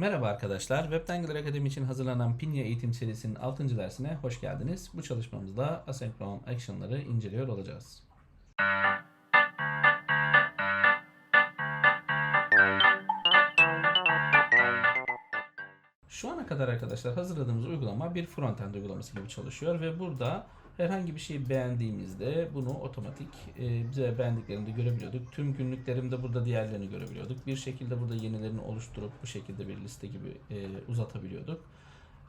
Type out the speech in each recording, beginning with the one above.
Merhaba arkadaşlar, Webtangler Akademi için hazırlanan Pinya eğitim serisinin 6. dersine hoş geldiniz. Bu çalışmamızda asenkron action'ları inceliyor olacağız. Şu ana kadar arkadaşlar hazırladığımız uygulama bir frontend uygulaması gibi çalışıyor ve burada herhangi bir şeyi beğendiğimizde bunu otomatik e, bize beğendiklerini de görebiliyorduk. Tüm günlüklerimde burada diğerlerini görebiliyorduk. Bir şekilde burada yenilerini oluşturup bu şekilde bir liste gibi e, uzatabiliyorduk.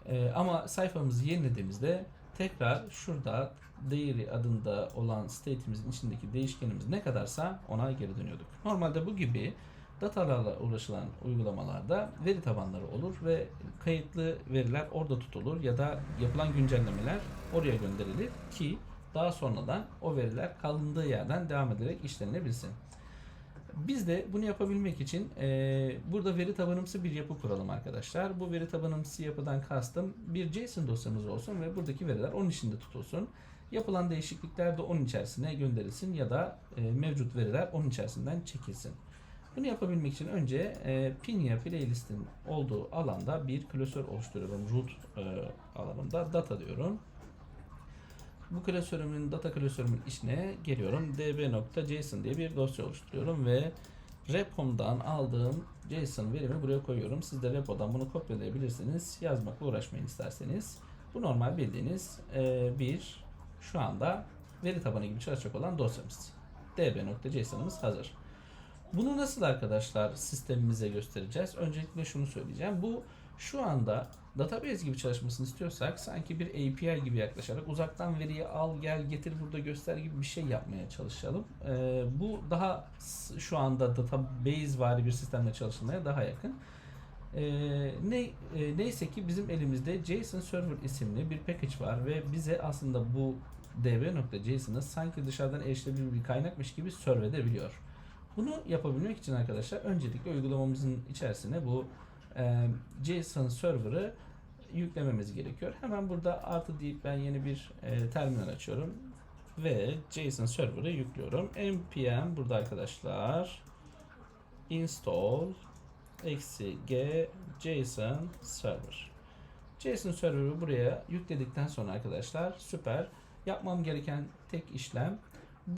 E, ama sayfamızı yenilediğimizde tekrar şurada değeri adında olan state'imizin içindeki değişkenimiz ne kadarsa ona geri dönüyorduk. Normalde bu gibi datalarla uğraşılan uygulamalarda veri tabanları olur ve kayıtlı veriler orada tutulur ya da yapılan güncellemeler oraya gönderilir ki daha sonradan o veriler kalındığı yerden devam ederek işlenilebilsin. Biz de bunu yapabilmek için e, burada veri tabanımsı bir yapı kuralım arkadaşlar. Bu veri tabanımsı yapıdan kastım bir JSON dosyamız olsun ve buradaki veriler onun içinde tutulsun. Yapılan değişiklikler de onun içerisine gönderilsin ya da e, mevcut veriler onun içerisinden çekilsin. Bunu yapabilmek için önce e, Pinya playlist'in olduğu alanda bir klasör oluşturuyorum. Root e, alanında data diyorum. Bu klasörümün data klasörümün içine geliyorum. db.json diye bir dosya oluşturuyorum ve repom'dan aldığım JSON verimi buraya koyuyorum. Siz de repodan bunu kopyalayabilirsiniz. Yazmakla uğraşmayın isterseniz. Bu normal bildiğiniz e, bir şu anda veri tabanı gibi çalışacak olan dosyamız. db.json'ımız hazır. Bunu nasıl arkadaşlar sistemimize göstereceğiz? Öncelikle şunu söyleyeceğim. Bu şu anda database gibi çalışmasını istiyorsak sanki bir API gibi yaklaşarak uzaktan veriyi al gel getir burada göster gibi bir şey yapmaya çalışalım. Ee, bu daha şu anda database vari bir sistemle çalışılmaya daha yakın. Ee, ne e, neyse ki bizim elimizde JSON Server isimli bir package var ve bize aslında bu db.json'ı sanki dışarıdan erişilebilir bir kaynakmış gibi serve edebiliyor. Bunu yapabilmek için arkadaşlar öncelikle uygulamamızın içerisine bu e, JSON server'ı yüklememiz gerekiyor. Hemen burada artı deyip ben yeni bir e, terminal açıyorum ve JSON server'ı yüklüyorum. npm burada arkadaşlar install eksi g JSON server. JSON server'ı buraya yükledikten sonra arkadaşlar süper. Yapmam gereken tek işlem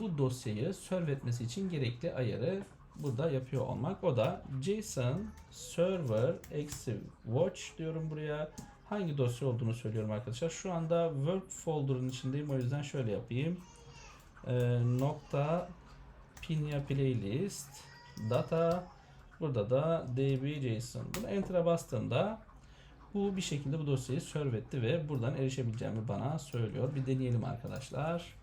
bu dosyayı serve etmesi için gerekli ayarı burada yapıyor olmak. O da JSON server eksi watch diyorum buraya. Hangi dosya olduğunu söylüyorum arkadaşlar. Şu anda work folder'ın içindeyim. O yüzden şöyle yapayım. Ee, nokta pinya playlist data burada da db.json. Bunu enter'a bastığımda bu bir şekilde bu dosyayı serve etti ve buradan erişebileceğimi bana söylüyor. Bir deneyelim arkadaşlar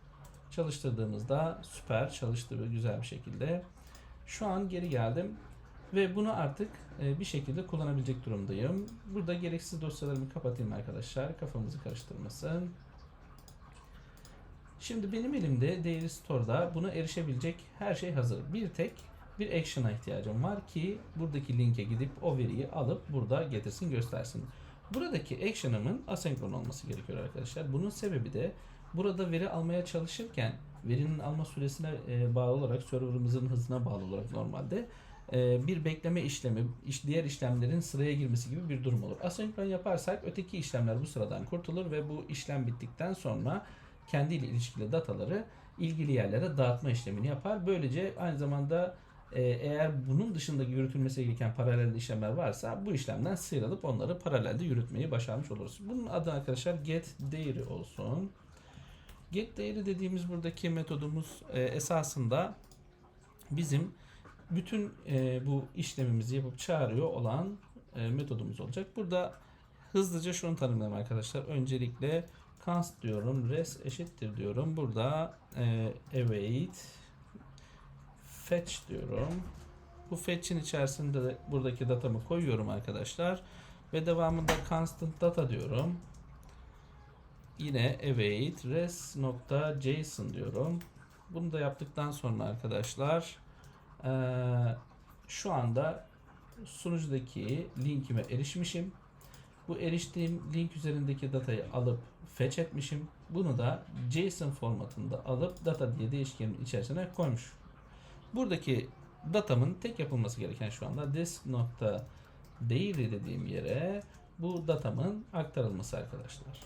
çalıştırdığımızda süper çalıştı ve güzel bir şekilde. Şu an geri geldim ve bunu artık e, bir şekilde kullanabilecek durumdayım. Burada gereksiz dosyalarımı kapatayım arkadaşlar. Kafamızı karıştırmasın. Şimdi benim elimde Daily Store'da buna erişebilecek her şey hazır. Bir tek bir action'a ihtiyacım var ki buradaki linke gidip o veriyi alıp burada getirsin göstersin. Buradaki action'ımın asenkron olması gerekiyor arkadaşlar. Bunun sebebi de burada veri almaya çalışırken verinin alma süresine e, bağlı olarak serverımızın hızına bağlı olarak normalde e, bir bekleme işlemi, iş, diğer işlemlerin sıraya girmesi gibi bir durum olur. Asenkron yaparsak öteki işlemler bu sıradan kurtulur ve bu işlem bittikten sonra kendiyle ilişkili dataları ilgili yerlere dağıtma işlemini yapar. Böylece aynı zamanda e, eğer bunun dışında yürütülmesi gereken paralel işlemler varsa bu işlemden sıyrılıp onları paralelde yürütmeyi başarmış oluruz. Bunun adı arkadaşlar get değeri olsun. Get değeri dediğimiz buradaki metodumuz e, esasında bizim bütün e, bu işlemimizi yapıp çağırıyor olan e, metodumuz olacak. Burada hızlıca şunu tanımlayalım arkadaşlar. Öncelikle const diyorum, res eşittir diyorum. Burada e, await fetch diyorum. Bu fetch'in içerisinde de buradaki datamı koyuyorum arkadaşlar. Ve devamında constant data diyorum. Yine await res.json diyorum. Bunu da yaptıktan sonra arkadaşlar şu anda sunucudaki linkime erişmişim. Bu eriştiğim link üzerindeki datayı alıp fetch etmişim. Bunu da JSON formatında alıp data diye değişkenin içerisine koymuş. Buradaki datamın tek yapılması gereken şu anda this nokta Değeri dediğim yere bu datamın aktarılması arkadaşlar.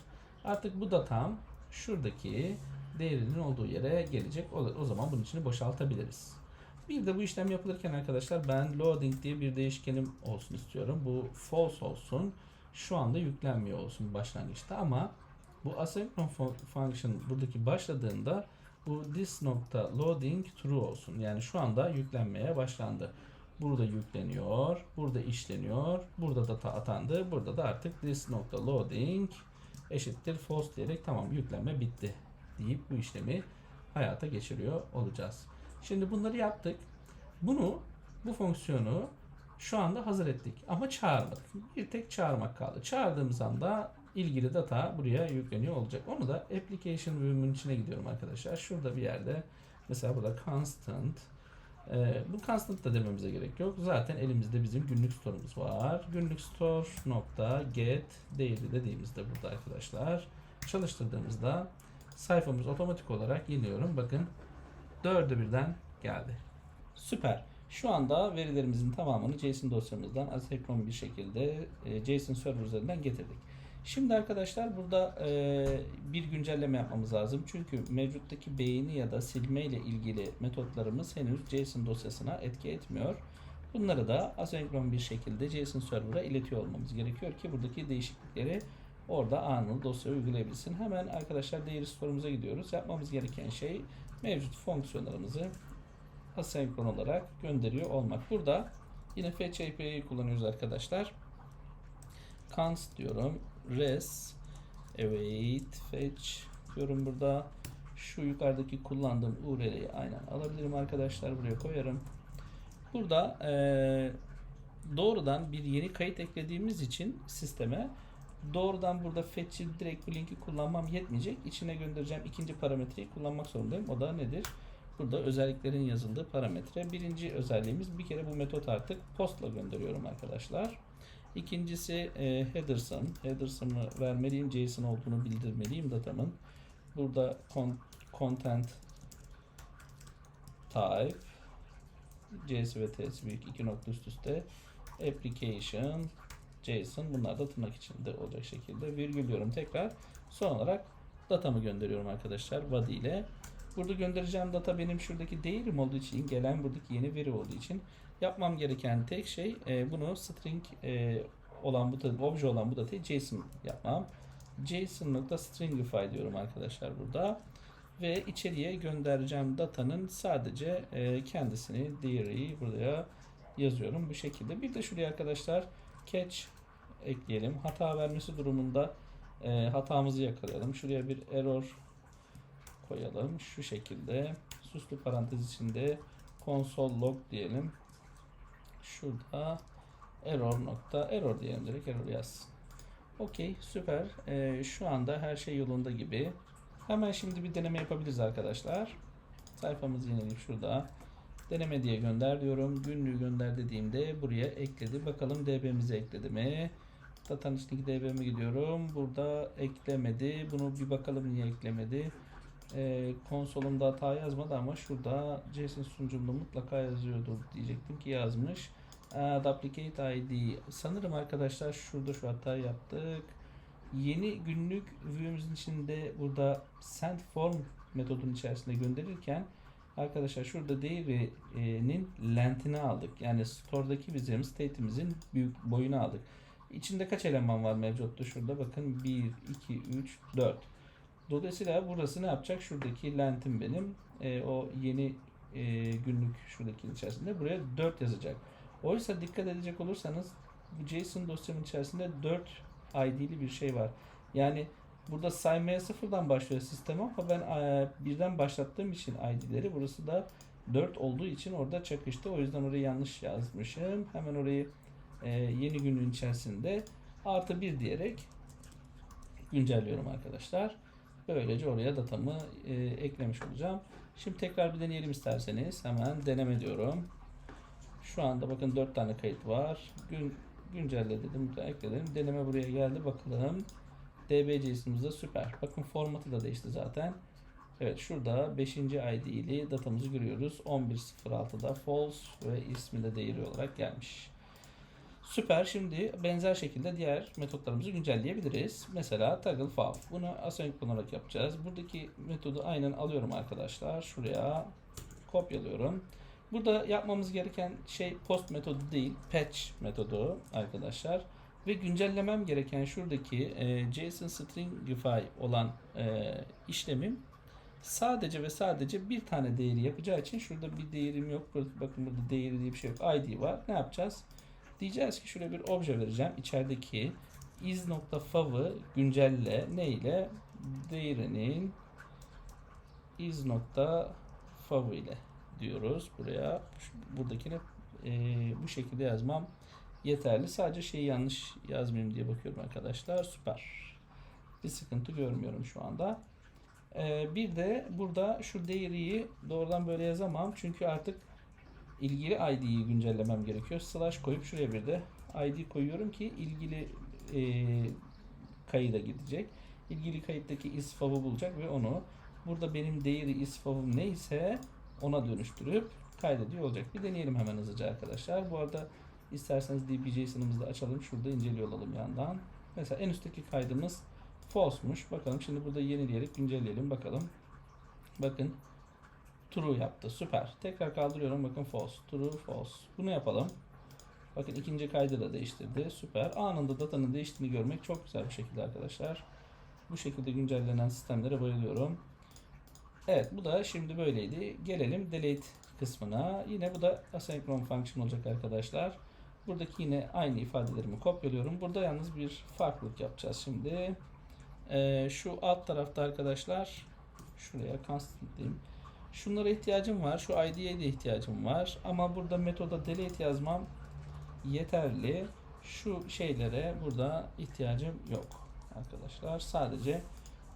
Artık bu datam şuradaki değerinin olduğu yere gelecek. O, o zaman bunun içini boşaltabiliriz. Bir de bu işlem yapılırken arkadaşlar ben loading diye bir değişkenim olsun istiyorum. Bu false olsun. Şu anda yüklenmiyor olsun başlangıçta ama bu asynchron fun- function buradaki başladığında bu this nokta loading true olsun. Yani şu anda yüklenmeye başlandı. Burada yükleniyor, burada işleniyor, burada data atandı. Burada da artık this nokta loading eşittir false diyerek tamam yüklenme bitti deyip bu işlemi hayata geçiriyor olacağız. Şimdi bunları yaptık. Bunu bu fonksiyonu şu anda hazır ettik ama çağırmadık. Bir tek çağırmak kaldı. Çağırdığımız anda ilgili data buraya yükleniyor olacak. Onu da application view'un içine gidiyorum arkadaşlar. Şurada bir yerde mesela burada constant ee, bu constant da dememize gerek yok. Zaten elimizde bizim günlük store'umuz var. Günlük store get değeri dediğimizde burada arkadaşlar çalıştırdığımızda sayfamız otomatik olarak yeniyorum. Bakın dördü birden geldi. Süper. Şu anda verilerimizin tamamını JSON dosyamızdan asenkron bir şekilde e, JSON server üzerinden getirdik. Şimdi arkadaşlar burada e, bir güncelleme yapmamız lazım. Çünkü mevcuttaki beğeni ya da silme ile ilgili metotlarımız henüz JSON dosyasına etki etmiyor. Bunları da asenkron bir şekilde JSON server'a iletiyor olmamız gerekiyor ki buradaki değişiklikleri orada anında dosyaya uygulayabilsin. Hemen arkadaşlar değeri store'umuza gidiyoruz. Yapmamız gereken şey mevcut fonksiyonlarımızı asenkron olarak gönderiyor olmak. Burada yine fetch API'yi kullanıyoruz arkadaşlar. const diyorum. Res await fetch diyorum burada. Şu yukarıdaki kullandığım URL'yi aynen alabilirim arkadaşlar. Buraya koyarım. Burada eee, doğrudan bir yeni kayıt eklediğimiz için sisteme doğrudan burada fetch'i direkt bu linki kullanmam yetmeyecek. İçine göndereceğim ikinci parametreyi kullanmak zorundayım. O da nedir? Burada özelliklerin yazıldığı parametre. Birinci özelliğimiz bir kere bu metot artık postla gönderiyorum arkadaşlar. İkincisi e, headers'ın. Headers'ımı vermeliyim. JSON olduğunu bildirmeliyim datamın. Burada con- content type CS ve T'si büyük iki nokta üst üste application JSON bunlar da tırnak içinde olacak şekilde virgül diyorum tekrar. Son olarak datamı gönderiyorum arkadaşlar body ile. Burada göndereceğim data benim şuradaki değerim olduğu için gelen buradaki yeni veri olduğu için yapmam gereken tek şey e, bunu string e, olan bu obje olan bu datayı JSON yapmam. JSON.stringify diyorum arkadaşlar burada ve içeriye göndereceğim datanın sadece e, kendisini değeri buraya yazıyorum bu şekilde. Bir de şuraya arkadaşlar catch ekleyelim. Hata vermesi durumunda e, hatamızı yakalayalım. Şuraya bir error koyalım. Şu şekilde süslü parantez içinde console log diyelim. Şurada error nokta error diyelim direkt error yazsın. Okey süper. E, şu anda her şey yolunda gibi. Hemen şimdi bir deneme yapabiliriz arkadaşlar. Sayfamızı yenileyip şurada. Deneme diye gönder diyorum. Günlüğü gönder dediğimde buraya ekledi. Bakalım DB'mizi ekledi mi? Datanın içindeki DB'me gidiyorum. Burada eklemedi. Bunu bir bakalım niye eklemedi. Ee, konsolumda hata yazmadı ama şurada JSON sunucumda mutlaka yazıyordur diyecektim ki yazmış. Add Applicate ID. Sanırım arkadaşlar şurada şu hatayı yaptık. Yeni günlük view'umuzun içinde burada send form metodunun içerisinde gönderirken arkadaşlar şurada değerinin length'ini aldık. Yani store'daki bizim state'imizin büyük boyunu aldık. İçinde kaç eleman var mevcutta şurada bakın 1, 2, 3, 4. Dolayısıyla burası ne yapacak? Şuradaki length'im benim. E, o yeni e, günlük şuradaki içerisinde buraya 4 yazacak. Oysa dikkat edecek olursanız bu JSON dosyamın içerisinde 4 ID'li bir şey var. Yani burada saymaya sıfırdan başlıyor sistem ama ben e, birden başlattığım için ID'leri burası da 4 olduğu için orada çakıştı. O yüzden orayı yanlış yazmışım. Hemen orayı e, yeni günün içerisinde artı 1 diyerek güncelliyorum arkadaşlar. Böylece oraya datamı e, eklemiş olacağım. Şimdi tekrar bir deneyelim isterseniz. Hemen deneme diyorum. Şu anda bakın 4 tane kayıt var. Gün güncelle dedim, ekledim. Deneme buraya geldi. Bakalım. DBC'simiz de süper. Bakın formatı da değişti zaten. Evet şurada 5. ID'li datamızı görüyoruz. 11.06'da false ve ismi de değeri olarak gelmiş. Süper. Şimdi benzer şekilde diğer metotlarımızı güncelleyebiliriz. Mesela toggle fav. Bunu asenkron olarak yapacağız. Buradaki metodu aynen alıyorum arkadaşlar. Şuraya kopyalıyorum. Burada yapmamız gereken şey post metodu değil, patch metodu arkadaşlar. Ve güncellemem gereken şuradaki e, JSON stringify olan e, işlemim sadece ve sadece bir tane değeri yapacağı için şurada bir değerim yok. Bakın burada değeri diye bir şey yok. ID var. Ne yapacağız? Diyeceğiz ki şuraya bir obje vereceğim. İçerideki is.fav'ı güncelle ne ile? Değerinin is.fav ile diyoruz buraya. Buradakini e, bu şekilde yazmam yeterli. Sadece şeyi yanlış yazmayayım diye bakıyorum arkadaşlar. Süper. Bir sıkıntı görmüyorum şu anda. E, bir de burada şu değeriyi doğrudan böyle yazamam. Çünkü artık ilgili ID'yi güncellemem gerekiyor. Slash koyup şuraya bir de ID koyuyorum ki ilgili e, kayıda gidecek. İlgili kayıttaki isfav'ı bulacak ve onu burada benim değeri isfav'ım neyse ona dönüştürüp kaydediyor olacak. Bir deneyelim hemen hızlıca arkadaşlar. Bu arada isterseniz dbJSON'ımızı da açalım. Şurada inceliyor olalım yandan. Mesela en üstteki kaydımız false'muş. Bakalım şimdi burada yenileyerek güncelleyelim bakalım. Bakın true yaptı. Süper. Tekrar kaldırıyorum. Bakın false. True, false. Bunu yapalım. Bakın ikinci kaydı da değiştirdi. Süper. Anında datanın değiştiğini görmek çok güzel bir şekilde arkadaşlar. Bu şekilde güncellenen sistemlere bayılıyorum. Evet bu da şimdi böyleydi. Gelelim delete kısmına. Yine bu da asenkron function olacak arkadaşlar. Buradaki yine aynı ifadelerimi kopyalıyorum. Burada yalnız bir farklılık yapacağız şimdi. Ee, şu alt tarafta arkadaşlar şuraya constant diyeyim. Şunlara ihtiyacım var. Şu ID'ye de ihtiyacım var. Ama burada metoda delete yazmam yeterli. Şu şeylere burada ihtiyacım yok arkadaşlar. Sadece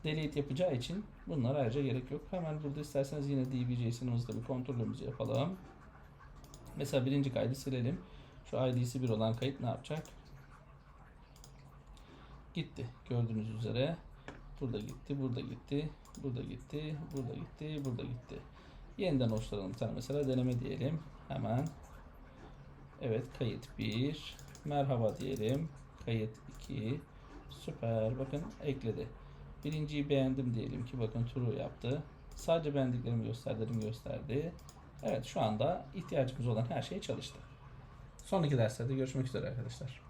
delete yapacağı için bunlara ayrıca gerek yok. Hemen burada isterseniz yine dbjson'ımızda bir kontrolümüzü yapalım. Mesela birinci kaydı silelim. Şu id'si 1 olan kayıt ne yapacak? Gitti. Gördüğünüz üzere. Burada gitti, burada gitti, burada gitti, burada gitti, burada gitti. Yeniden oluşturalım tane mesela deneme diyelim. Hemen. Evet kayıt 1. Merhaba diyelim. Kayıt 2. Süper. Bakın ekledi. Birinciyi beğendim diyelim ki bakın true yaptı. Sadece beğendiklerimi gösterdim gösterdi. Evet şu anda ihtiyacımız olan her şey çalıştı. Sonraki derslerde görüşmek üzere arkadaşlar.